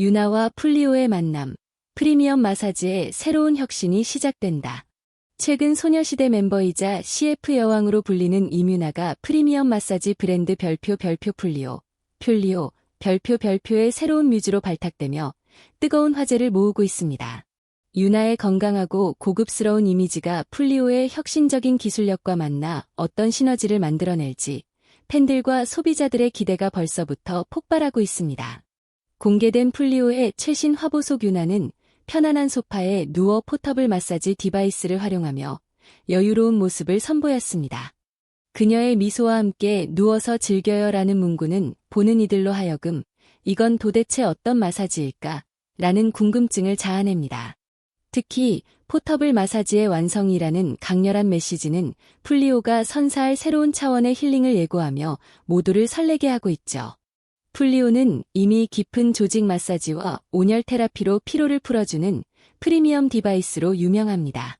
유나와 풀리오의 만남, 프리미엄 마사지의 새로운 혁신이 시작된다. 최근 소녀시대 멤버이자 CF 여왕으로 불리는 이뮤나가 프리미엄 마사지 브랜드 별표 별표 풀리오, 퓰리오, 별표 별표의 새로운 뮤즈로 발탁되며 뜨거운 화제를 모으고 있습니다. 유나의 건강하고 고급스러운 이미지가 풀리오의 혁신적인 기술력과 만나 어떤 시너지를 만들어낼지 팬들과 소비자들의 기대가 벌써부터 폭발하고 있습니다. 공개된 풀리오의 최신 화보속 유나는 편안한 소파에 누워 포터블 마사지 디바이스를 활용하며 여유로운 모습을 선보였습니다. 그녀의 미소와 함께 누워서 즐겨요라는 문구는 보는 이들로 하여금 이건 도대체 어떤 마사지일까? 라는 궁금증을 자아냅니다. 특히 포터블 마사지의 완성이라는 강렬한 메시지는 풀리오가 선사할 새로운 차원의 힐링을 예고하며 모두를 설레게 하고 있죠. 풀리오는 이미 깊은 조직 마사지와 온열 테라피로 피로를 풀어주는 프리미엄 디바이스로 유명합니다.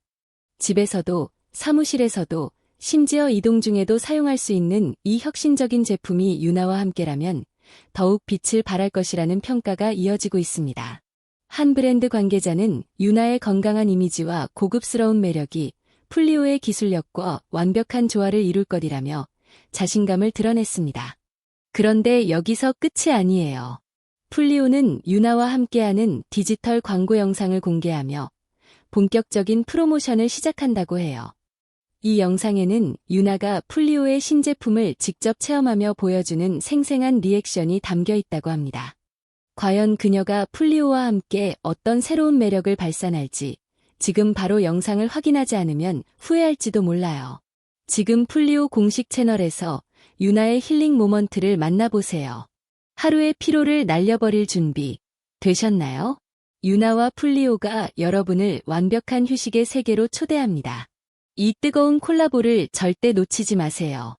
집에서도 사무실에서도 심지어 이동 중에도 사용할 수 있는 이 혁신적인 제품이 유나와 함께라면 더욱 빛을 발할 것이라는 평가가 이어지고 있습니다. 한 브랜드 관계자는 유나의 건강한 이미지와 고급스러운 매력이 풀리오의 기술력과 완벽한 조화를 이룰 것이라며 자신감을 드러냈습니다. 그런데 여기서 끝이 아니에요. 풀리오는 유나와 함께하는 디지털 광고 영상을 공개하며 본격적인 프로모션을 시작한다고 해요. 이 영상에는 유나가 풀리오의 신제품을 직접 체험하며 보여주는 생생한 리액션이 담겨 있다고 합니다. 과연 그녀가 풀리오와 함께 어떤 새로운 매력을 발산할지 지금 바로 영상을 확인하지 않으면 후회할지도 몰라요. 지금 풀리오 공식 채널에서 유나의 힐링 모먼트를 만나보세요. 하루의 피로를 날려버릴 준비 되셨나요? 유나와 풀리오가 여러분을 완벽한 휴식의 세계로 초대합니다. 이 뜨거운 콜라보를 절대 놓치지 마세요.